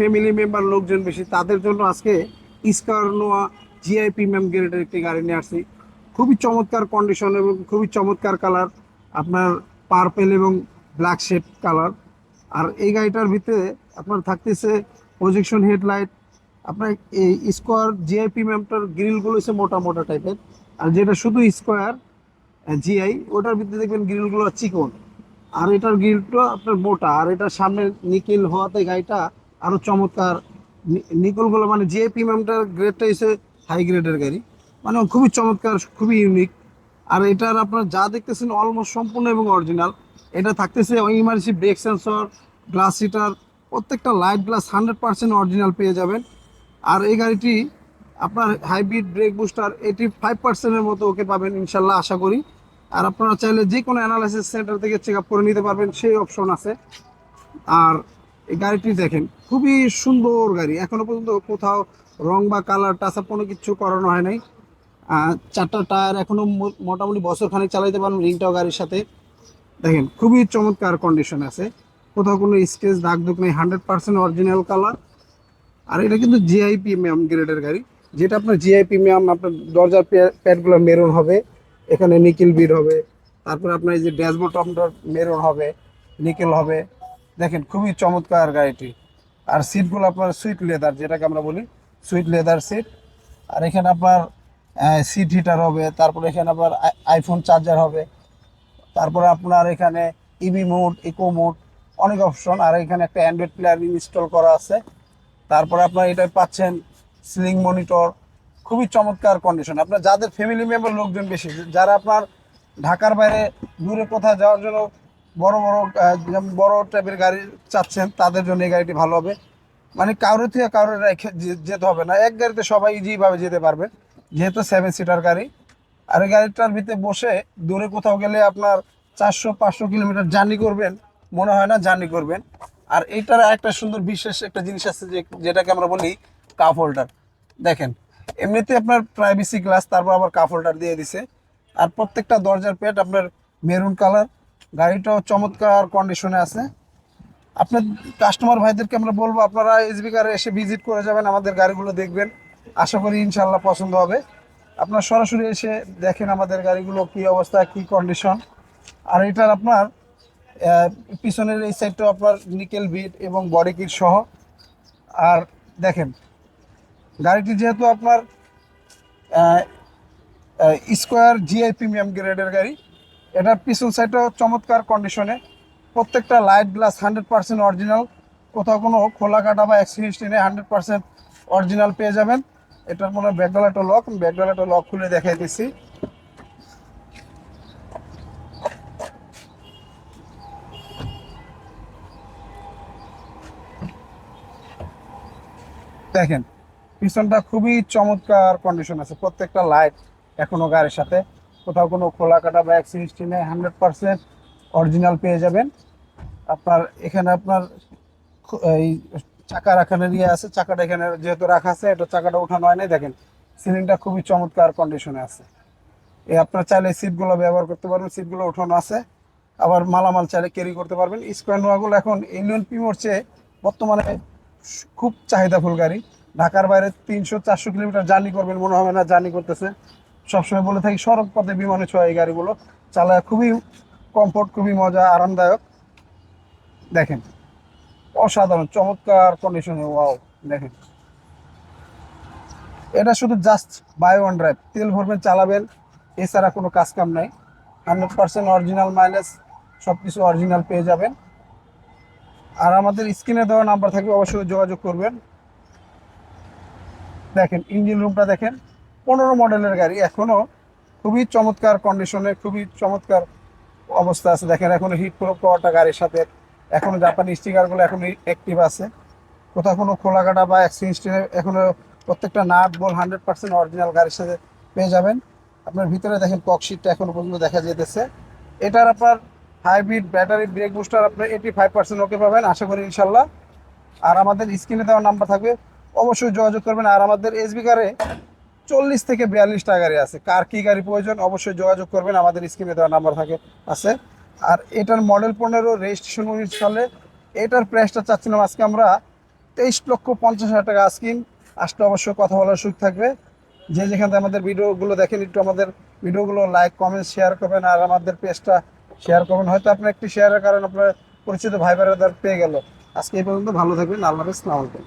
Family member লোকজন বেশি, তাদের জন্য আজকে ইস্কারনোয়া জিআইপি ম্যাম গ্রেডের একটি গাড়ি নিয়ে আসছি। খুবই চমৎকার কন্ডিশন এবং খুবই চমৎকার কালার আপনার পার্পেল এবং ব্ল্যাক শেড কালার আর এই গাড়িটার ভিতরে আপনার থাকতেছে প্রজেকশন হেডলাইট আপনার এই স্কোয়ার জিআইপি ম্যামটার গ্রিলগুলো হচ্ছে মোটা মোটা টাইপের আর যেটা শুধু স্কোয়ার জিআই ওটার ভিতরে দেখবেন গ্রিলগুলো চিকন। আর এটার গ্রিলটা আপনার মোটা, আর এটার সামনে নিকেল হওয়াতে গাড়িটা আরও চমৎকার। নিকলগুলো মানে যে প্রিমিয়ামটার গ্রেডটা এসে হাই গ্রেডের গাড়ি। মানে খুবই চমৎকার, খুবই ইউনিক আর এটার আপনার যা দেখতেছেন অলমোস্ট সম্পূর্ণ এবং অরিজিনাল এটা থাকতেছে emergency brake sensor glass seater প্রত্যেকটা light glass hundred percent original পেয়ে যাবেন। আর এই গাড়িটি আপনার hybrid brake booster eighty five পার্সেন্টের মতো ওকে পাবেন ইনশাল্লাহ, আশা করি। আর আপনারা চাইলে যে কোনো অ্যানালাইসিস সেন্টার থেকে চেক আপ করে নিতে পারবেন, সেই অপশন আছে। আর এই গাড়িটি দেখেন, খুবই সুন্দর গাড়ি। এখনও পর্যন্ত কোথাও রং বা কালার টাচ আপ কোনো কিছু করানো হয় নাই। চারটা টায়ার এখনও মো- মোটামুটি বছর খানিক চালাইতে পারবেন রিংটাও গাড়ির সাথে। দেখেন, খুবই চমৎকার কন্ডিশন আছে। কোথাও কোনো স্কেচ দাগ দুগ নেই হান্ড্রেড পার্সেন্ট অরিজিনাল কালার আর এটা কিন্তু জিআই প্রিমিয়াম গ্রেডের গাড়ি। যেটা আপনার জিআই প্রিমিয়াম আপনার দরজার প্যাডগুলো মেরুন হবে, এখানে নিকেল বিড হবে। তারপর আপনার এই যে ড্যাশবোর্ড আপনার মেরুন হবে, নিকেল হবে। দেখেন, খুবই চমৎকার গাড়িটি। আর সিটগুলো আপনার সুইট লেদার যেটাকে আমরা বলি সুইট লেদার সিট আর এখানে আপনার সিট হিটার হবে, তারপরে এখানে আবার আইফোন চার্জার হবে। তারপরে আপনার এখানে ইভি মোড ইকো মোড অনেক অপশন আর এখানে একটা অ্যান্ড্রয়েড প্লেয়ার ইনস্টল করা আছে। তারপরে আপনার এটা পাচ্ছেন সিলিং মনিটর খুবই চমৎকার কন্ডিশন আপনার যাদের ফ্যামিলি মেম্বার লোকজন বেশি। যারা আপনার ঢাকার বাইরে দূরে কোথাও যাওয়ার জন্য বড় বড় বড় টাইপের গাড়ি চাচ্ছেন, তাদের জন্য এই গাড়িটি ভালো হবে। মানে কারোর থেকে কারোর রেখে যেতে হবে না। এক গাড়িতে সবাই ইজিভাবে যেতে পারবে, যেহেতু সেভেন সিটার গাড়ি। আর এই গাড়িটার ভিতরে বসে দূরে কোথাও গেলে আপনার চারশো, পাঁচশো কিলোমিটার জার্নি করবেন, মনে হয় না জার্নি করবেন। আর এইটার একটা সুন্দর বিশেষ একটা জিনিস আছে যে, যেটাকে আমরা বলি কাপ হোল্ডার দেখেন, এমনিতে আপনার প্রাইভেসি গ্লাস তারপর আবার কাপ হোল্ডার দিয়ে দিছে। আর প্রত্যেকটা দরজার পেট আপনার মেরুন কালার গাড়িটাও চমৎকার কন্ডিশনে আছে। আপনার কাস্টমার ভাইদেরকে আমরা বলব, আপনারা এসবি কারে এসে ভিজিট করে যাবেন, আমাদের গাড়িগুলো দেখবেন। আশা করি ইনশাল্লাহ পছন্দ হবে। আপনার সরাসরি এসে দেখেন আমাদের গাড়িগুলো কি অবস্থা, কি কন্ডিশন আর এটার আপনার পিছনের এই সাইডটা আপনার নিকেল বিট এবং বডি কিট সহ। আর দেখেন, গাড়িটি যেহেতু আপনার স্কোয়ার জিআই প্রিমিয়াম গ্রেডের গাড়ি এটার পিছন সাইডটাও চমৎকার কন্ডিশনে প্রত্যেকটা light glass hundred percent original কোথাও কোনো খোলা কাটা বা অ্যাক্সিডেন্ট নেই হান্ড্রেড পার্সেন্ট অরিজিনাল পেয়ে যাবেন। এটার মনে হয় ব্যাকডালাটা লক ব্যাকডালাটা লক খুলে দেখাই দিচ্ছি দেখেন, পিছনটা খুবই চমৎকার কন্ডিশন আছে। প্রত্যেকটা লাইট এখনও গাড়ির সাথে। কোথাও কোনো খোলা কাটা বা অ্যাক্সিডেন্ট নেই হান্ড্রেড পার্সেন্ট অরিজিনাল পেয়ে যাবেন। আপনার এখানে আপনার এই চাকা রাখানোর ইয়ে আছে, চাকাটা এখানে যেহেতু রাখা আছে, এটা চাকাটা উঠানো হয় নাই, দেখেন সিলিংটা খুবই চমৎকার কন্ডিশনে আছে। এই আপনার চাইলে সিটগুলো ব্যবহার করতে পারবেন সিটগুলো উঠানো আছে। আবার মালামাল চাইলে ক্যারি করতে পারবেন। স্কোয়ার নোয়াগুলো এখন ইউনিয়ন পিমোর চেয়ে বর্তমানে খুব চাহিদাফুল গাড়ি। ঢাকার বাইরে তিনশো চারশো কিলোমিটার জার্নি করবেন, মনে হবে না জার্নি করতেছে। সবসময় বলে থাকি সড়ক পথে বিমানে ছোঁয়া এই গাড়িগুলো। চালায় খুবই কমফোর্ট খুবই মজা, আরামদায়ক। দেখেন, অসাধারণ, চমৎকার কন্ডিশনে ওয়াও দেখেন। এটা শুধু জাস্ট বাই ওয়ান ড্রাইভ তেল ভরবেন, চালাবেন, এছাড়া কোনো কাজ কাম নাই। হান্ড্রেড পার্সেন্ট অরিজিনাল মাইলেজ সব কিছু অরিজিনাল পেয়ে যাবেন। আর আমাদের স্ক্রিনে দেওয়া নাম্বার থাকবে অবশ্যই যোগাযোগ করবেন। দেখেন ইঞ্জিন রুমটা দেখেন। পনেরো মডেলের গাড়ি এখনও খুবই চমৎকার কন্ডিশনে খুবই চমৎকার অবস্থা আছে। দেখেন, এখনও হিট প্রুফ পাওয়ারটা গাড়ির সাথে। এখনও জাপানি স্টিকারগুলো এখনও অ্যাক্টিভ আছে। কোথাও কোনো খোলা কাটা বা অ্যাক্সিডেন্ট এখনও প্রত্যেকটা nut bolt hundred percent original গাড়ির সাথে পেয়ে যাবেন। আপনার ভিতরে দেখেন ককশিটটা এখনও পর্যন্ত দেখা যেতেছে এটার আপনার হাইব্রিড ব্যাটারি ব্রেক বুস্টার আপনার এইটি ফাইভ পার্সেন্ট ওকে পাবেন, আশা করি ইনশাল্লাহ আর আমাদের স্ক্রিনে দেওয়া নাম্বার থাকবে। অবশ্যই যোগাযোগ করবেন। আর আমাদের এসবি কারে চল্লিশ থেকে বিয়াল্লিশটা গাড়ি আছে। কার কি গাড়ি প্রয়োজন অবশ্যই যোগাযোগ করবেন, আমাদের স্ক্রিনে দেওয়া নাম্বার থাকে, আছে। আর এটার মডেল পনেরো রেজিস্ট্রেশন উনিশ সালে, এটার প্রাইসটা চাচ্ছিলাম আজকে আমরা তেইশ লক্ষ পঞ্চাশ হাজার টাকা আস্কিন আসলে অবশ্যই কথা বলার সুখ থাকবে। যে যেখান থেকে আমাদের ভিডিওগুলো দেখেন, একটু আমাদের ভিডিওগুলো লাইক কমেন্ট শেয়ার করবেন, আর আমাদের পেজটা শেয়ার করবেন। হয়তো আপনার একটি শেয়ারের কারণে আপনার পরিচিত ভাই বোনেরা পেয়ে গেল। আজকে এই পর্যন্ত ভালো থাকবেন, আল্লাহ হাফেজ আলাইকুম।